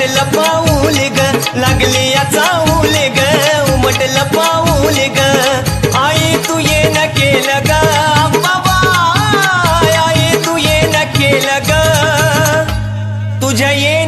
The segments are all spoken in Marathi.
उमटल पाऊल ग. लागली याचा उले ग. उमटल पाऊल ग. आई तू ये न केलं ग. बाबा आई तू ये न केलं ग. तुझ्या ये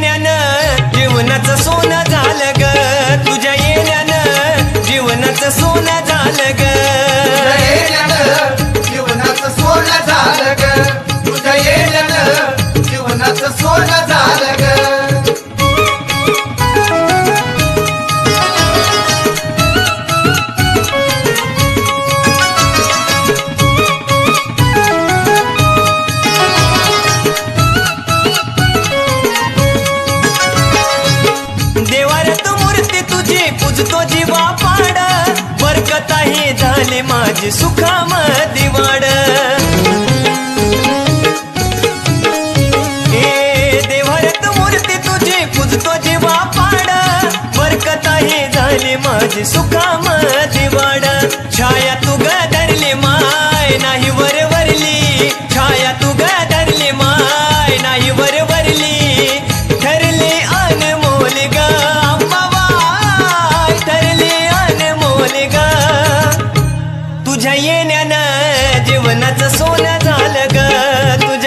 तो जीवा पाड. बरकत आहे माझी सुखाम दिवाड ए देवाऱ्यात मूर्ती तुझी पुजतो जीवा पाड. बरकत झाली माझी सुखाम दिवाड छाया तू धरली माय नाही. जीवनाचं सोनं झालं ग. तुझ्या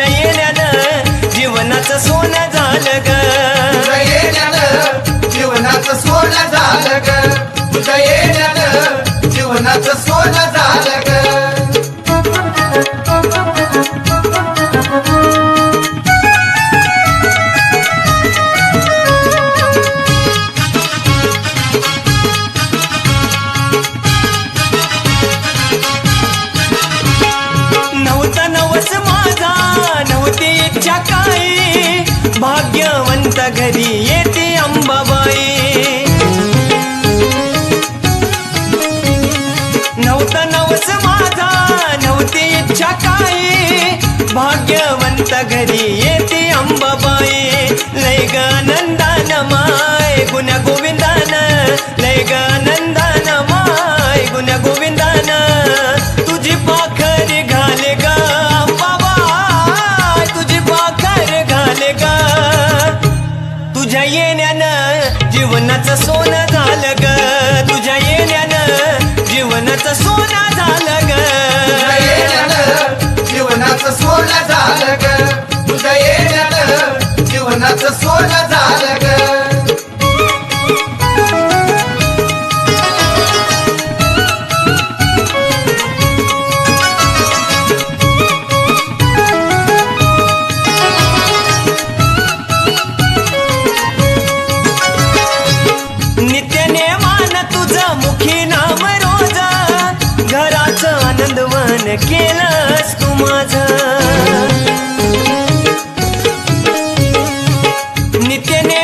अंबाबाई. नव्हता नवस माझा नव्हती इच्छा काही. भाग्यवंत घरी येते अंबाबाई. लय ग जीवनाचं सोनं झालं ग. तुझ्या येण्यानं जीवनाचं सोनं झालं ग. तुझ्या येण्यानं जीवनाचं सोनं झालं ग. तुझ्या येण्यानं जीवनाचं सोनं झालं ग. नेमान तुझं मुखी नाम रोज घराचं आनंदवन केलं